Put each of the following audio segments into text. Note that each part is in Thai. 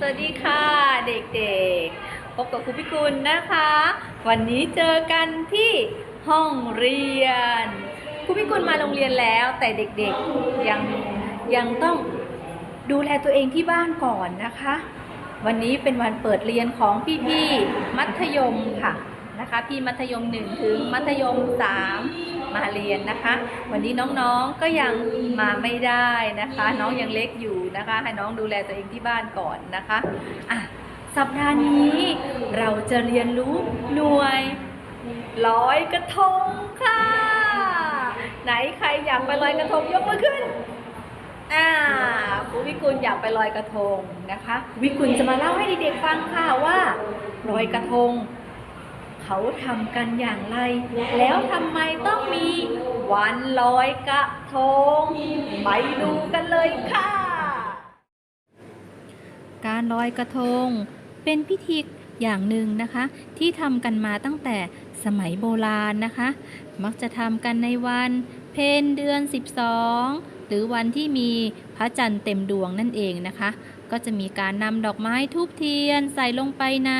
สวัสดีค่ะเด็กๆ พบกับครูพิกุลนะคะ วันนี้เจอกันที่ห้องเรียนครูพิกุลมาโรงเรียนแล้ว แต่เด็กๆยังยังต้องดูแลตัวเองที่บ้านก่อนนะคะ วันนี้เป็นวันเปิดเรียนของพี่ๆมัธยมค่ะ นะคะพี่มัธยม 1 ถึงมัธยม 3 มาเรียนนะคะ วันนี้น้องๆก็ยังมาไม่ได้นะคะ น้องยังเล็กอยู่นะคะ ให้น้องดูแลตัวเองที่บ้านก่อนนะคะอะสัปดาห์นี้เราจะเรียนรู้หน่วยลอยกระทงค่ะ ไหนใครอยากไปลอยกระทงยกมือขึ้นอ่าครูวิกุลอยากไปลอยกระทงนะคะ วิกุลจะมาเล่าให้เด็กๆฟังค่ะว่าลอยกระทง เขาทำกันอย่างไร แล้วทำไมต้องมีวันลอยกระทง ไปดูกันเลยค่ะ การลอยกระทง เป็นพิธีอย่างหนึ่งนะคะ ที่ทำกันมาตั้งแต่สมัยโบราณนะคะ มักจะทำกันในวัน เพ็ญเดือน 12 หรือวันที่มีพระจันทร์เต็มดวงนั่นเองนะคะ ก็จะมีการนำดอกไม้ทูบเทียนใส่ลงไปใน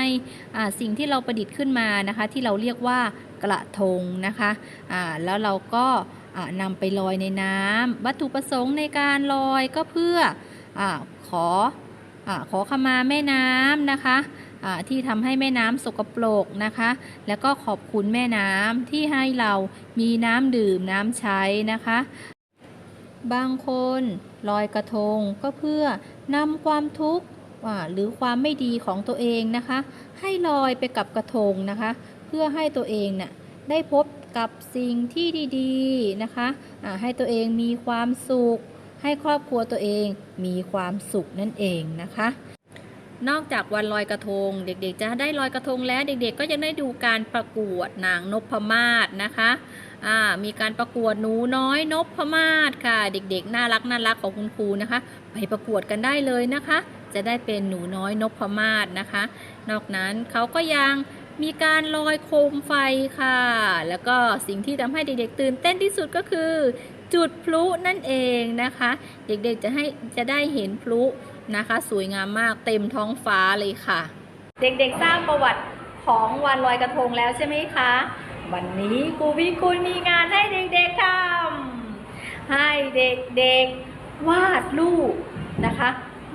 สิ่งที่เราประดิษฐ์ขึ้นมานะคะ ที่เราเรียกว่ากระทงนะคะอ่าแล้วเราก็นำไปลอยในน้ำวัตถุประสงค์ในการลอยก็เพื่ออขออขอขมาแม่น้ำนะคะที่ทำให้แม่น้ำสกปรกนะคะ แล้วก็ขอบคุณแม่น้ำที่ให้เรามีน้ำดื่มน้ำใช้นะคะ บางคนลอยกระทงก็เพื่อนำความทุกข์หรือความไม่ดีของตัวเองนะคะ ให้ลอยไปกับกระทงนะคะ เพื่อให้ตัวเองน่ะได้พบกับสิ่งที่ดีๆนะคะะให้ตัวเองมีความสุข ให้ครอบครัวตัวเองมีความสุขนั่นเองนะคะ นอกจากวันลอยกระทง เด็กๆ จะได้ลอยกระทงแล้ว เด็กๆ ก็ยังได้ดูการประกวดนางนพมาศนะคะมีการประกวดหนูน้อยนพมาศค่ะ เด็กๆ น่ารักน่ารักของคุณครูนะคะ ไปประกวดกันได้เลยนะคะ จะได้เป็นหนูน้อยนพมาศนะคะ นอกนั้นเขาก็ยังมีการลอยโคมไฟค่ะ แล้วก็สิ่งที่ทำให้เด็กๆ ตื่นเต้นที่สุดก็คือ จุดพลุนั่นเองนะคะ เด็กๆ จะให้จะได้เห็นพลุ นะคะ สวยงามมากเต็มท้องฟ้าเลยค่ะ เด็กๆทราบประวัติของวันลอยกระทงแล้วใช่ไหมคะ วันนี้ครูวิกุลมีงานให้เด็กๆทำให้เด็กๆวาดรูปนะคะ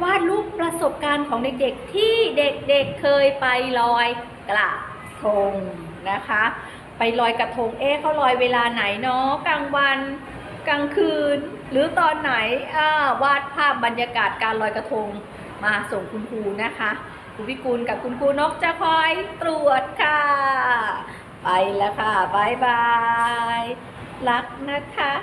วาดรูปประสบการณ์ของเด็กๆที่เด็กๆเคยไปลอยกระทงนะคะ ไปลอยกระทงเอ๊ะเขาลอยเวลาไหนเนาะกลางวันกลางคืน หรือตอนไหนวาดภาพบรรยากาศการลอยกระทงมาส่งคุณครูนะคะครูพิกูลกับคุณครูนกจะคอยตรวจค่ะ ไปแล้วค่ะบายบาย รักนะคะ